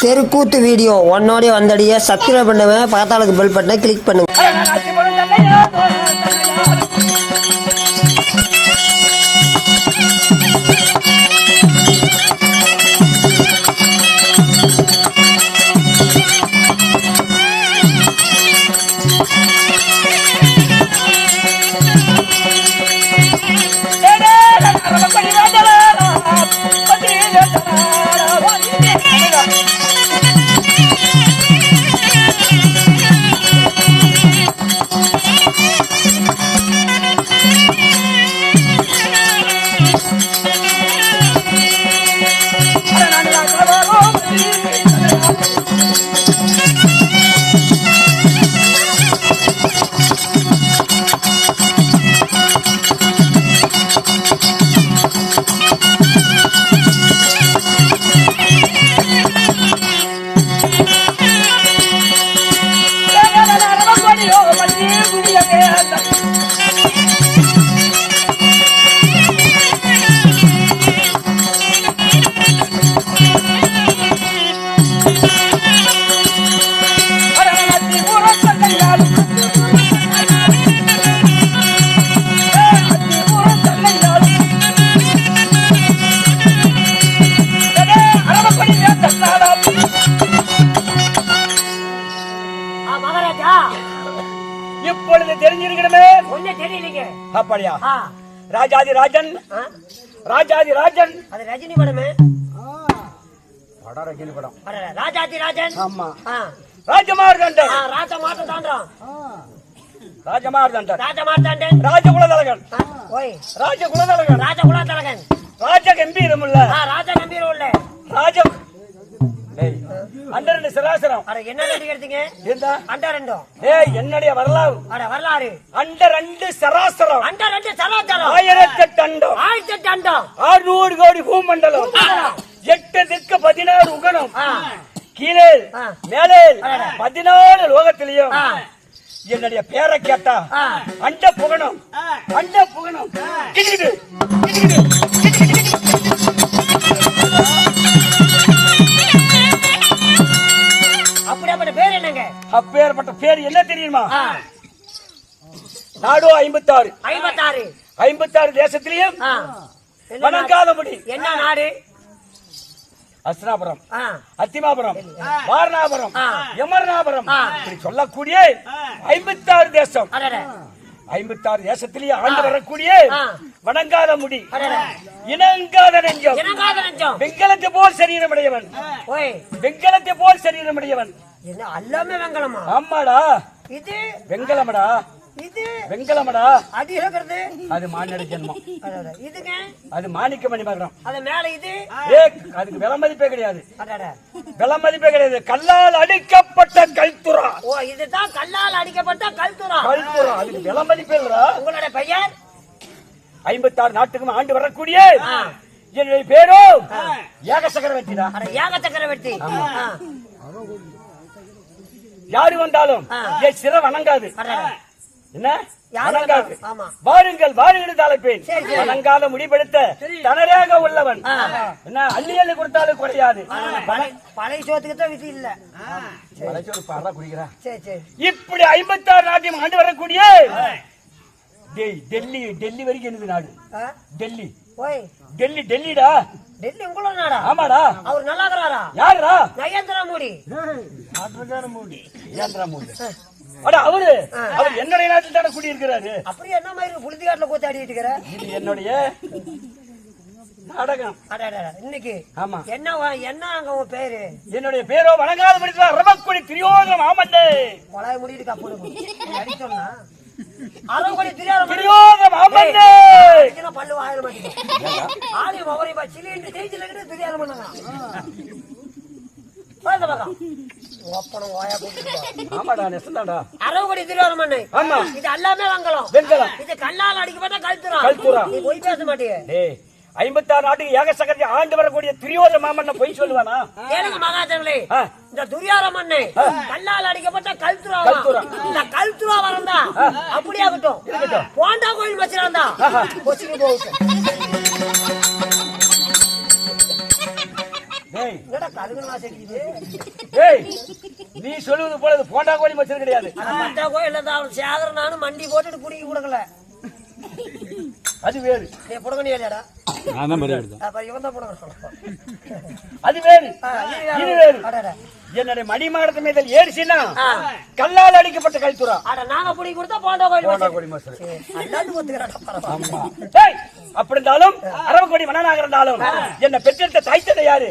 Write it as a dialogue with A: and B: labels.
A: தெருக்கூத்து video. ஒன்னோடய வந்தடிய subscribe பண்ணுவேன் பக்கத்தாளுக்கு bell பட்டனை கிளிக் பண்ணுங்க.
B: ஆட்சி
C: ஆ,
B: ராஜாதி ராஜன். ராஜாதி ராஜன்.
C: அது ரஜினி படமே?
B: படம் ரஜினி படம்.
C: ராஜாதி ராஜன்?
B: ஆமா. ராஜமார்தண்டன் ராஜமார்தண்டன்
C: ராஜ மாட்டாண்டன்
B: ராஜகுலதலகன்.
C: ஓய்.
B: ராஜகுலதலகன்.
C: ராஜ குலாத்தலகன்
B: ராஜ கம்பீரமுள்ள
C: ஆ, ராஜ கம்பீரம் உள்ள.
B: ராஜ அந்த ரெண்டு சிராசரம்.
C: அட என்ன ரெண்டு எடுத்தீங்க அண்ட
B: ஏய் என்னுடைய வரலாறு.
C: அட வரலாறு.
B: அந்த ரெண்டு சராசரம்.
C: அண்ட ரெண்டு சராச்சரம்
B: ஆயிரத்தெட்டு அண்டம்
C: ஆயிரத்தி எட்டு அண்டம்
B: ஆறுநூறு கோடி பூமண்டலம். எட்டு திக்கு பதினாறு உகனம்.
C: ஆ,
B: கீழே. மேலே பதினாலு லோகத்திலையும் என்னுடைய பேரை கேட்டா. அண்ட புகணும் அண்ட புகணும்
C: அப்படியாப்பட்ட பேர் என்னங்க?
B: அப்பேற்பட்ட பேர் என்ன தெரியுமா? நாடோ ஐம்பத்தாறு.
C: ஐம்பத்தாறு.
B: ஐம்பத்தாறு தேசத்திலையும்? வணங்காதபடி.
C: என்ன நாடு?
B: அஸ்னாபுரம்
C: ஆ,
B: அத்திமாபுரம். வாரணாபுரம். யமர்நாபுரம். இப்படி சொல்லக்கூடிய ஐம்பத்தாறு தேசம். ஐம்பத்தாறு தேசத்திலேயே ஆண்டு வரக்கூடிய. வணங்காத முடி. இணங்காத நெஞ்சம். வெங்கலத்தை போல் சரீரமுடையவன். வெங்கலத்தை போல் சரீரமுடையவன்.
C: என்ன எல்லாமே வெங்கலமா?
B: ஆமாடா.
C: இது
B: வெங்கலமடா.
C: இது
B: வெங்கலமடா.
C: அது இருக்கிறது
B: அது மானிட ஜென்மம்.
C: இதுங்க?
B: அது மாணிக்க மணி மகரம்.
C: அது மேல இது?
B: ஏ அதுக்கு விலை மதிப்பே கிடையாது.
C: அடடே.
B: விலை மதிப்பே கிடையாது. கல்லால் அடிக்கப்பட்ட கல்துரா
C: ஓ இதுதான் கல்லால் அடிக்கப்பட்ட கல்துரா
B: கல்துரா அதுக்கு விலை மதிப்பே இல்லடா.
C: உங்களோட பெயர்?
B: ஐம்பத்தாறு நாட்டுக்கும் ஆண்டு வரக்கூடிய. என்னுடைய பேரோ ஏக சக்கரவர்த்திடா
C: அட ஏக சக்கரவர்த்தி
B: யாரு வந்தாலும். என் சிற வணங்காது. என்ன? வணங்காது. வாருங்கள் வாருங்கள் தலைப்பேன். வணங்காத முடிபெடுத்த தனராக உள்ளவன். என்ன? அள்ளி அள்ளி கொடுத்தாலும் குறையாது.
C: பழைய சோத்துக்கு தான் விதி இல்ல.
B: இப்படி ஐம்பத்தாறு நாட்டையும் ஆண்டு வரக்கூடிய டேய் டெல்லி டெல்லி வரைக்கும் என்னது நாடு? டெல்லி.
C: ஓய்.
B: டெல்லி டெல்லிடா?
C: டெல்லி உங்களோட நாடா?
B: ஆமாடா.
C: அவர் நல்லா இருக்கிறாரா
B: யாருடா?
C: நயந்திர மோடி
B: ஏந்திரா மூடி. அட அவரு? அவர் என்னுடைய நாட்டில் தானே குடியிருக்கிறாரு?
C: அப்படியே என்ன மாதிரி புழுதிகாட்டுல கூத்தாடிட்டு இருக்கிற?
B: இது என்னுடைய நாடகம்.
C: இன்னைக்கு
B: ஆமா.
C: என்ன என்ன அங்க உன் பேரு?
B: என்னுடைய பேரோ வணங்காத படித்த ரமக்குடி திரியோதனம் ஆமண்டே.
C: கொலாய முடிட்டு கப்பு அடிச்சோம்னா? பல்லு வாயில மவரை தெரியாத மண்ணு
B: ஆமா.
C: இது எல்லாமே வெங்கலம். இது கல்லால் அடிக்கப்பட்ட கல்துரா. நீ போய் பேச மாட்டியே
B: டேய் ஐம்பத்தாறு நாட்டுக்கு ஏக சக்கரத்தை ஆண்டு வரக்கூடிய துரியோத மாமன்ன போய் சொல்லுவானா?
C: கேளுங்க
B: மகாஜனே
C: இந்த துரியோத மண்ணை கல்லால் அடிக்கப்பட்ட கல்துரா இந்த கல்துரா வரந்தா அப்படி ஆகட்டும். போண்டா கோயில் வச்சிருந்தா. கொச்சினி
B: போகும் நீ சொல்லுவது போல போண்டா கோயில் மச்சல் கிடையாது.
C: போண்டா கோயில் சேகர் நானும் மண்டி போட்டுட்டு குடிக்க கொடுக்கல.
B: அது வேறு.
C: புடகணி வேலையாடா.
D: நான் தான் மரியாதை
C: அப்ப இவன் தான்
B: அது வேறு.
C: இது
B: வேறு. என்னுடைய மணிமாடத்து மீதல் ஏறிச்சுன்னா கல்லால் அடிக்கப்பட்ட கல்துரா
C: அட நாங்க புடி கொடுத்தா போண்டா கோயில்
B: போண்டா மச்சல்
C: சரி, அல்லாண்டு ஒத்துக்கிறாடா
B: அப்படி இருந்தாலும் அரவக்கோடி மன்னனாக இருந்தாலும் என்ன பெற்றெடுத்த தாய் தந்தை யாரு?